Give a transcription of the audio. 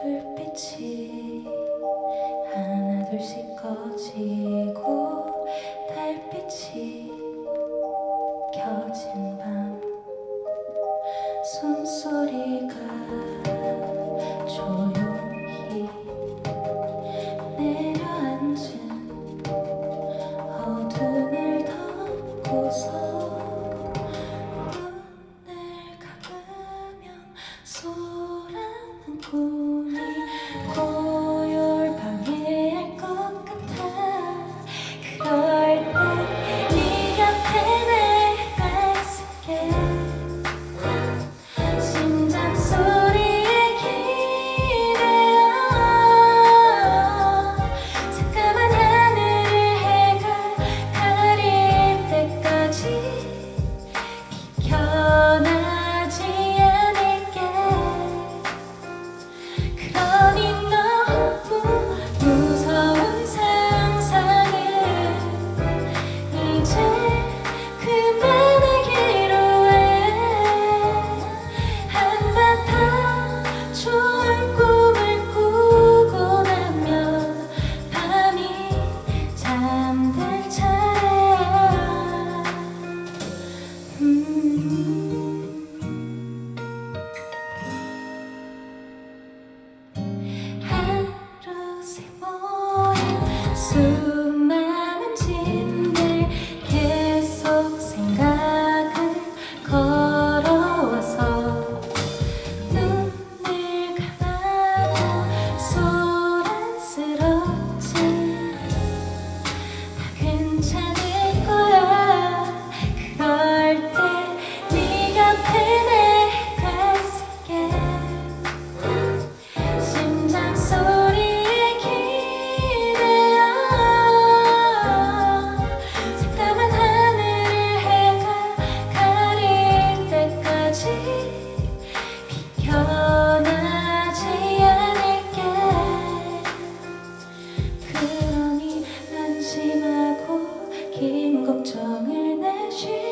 불빛이 하나둘씩 꺼지고 달빛이 켜진 밤. 숨소리가 수많은 짐들 계속 생각을 걸어서 눈을 감아 소란스럽지. 다 괜찮아. 걱정을 내시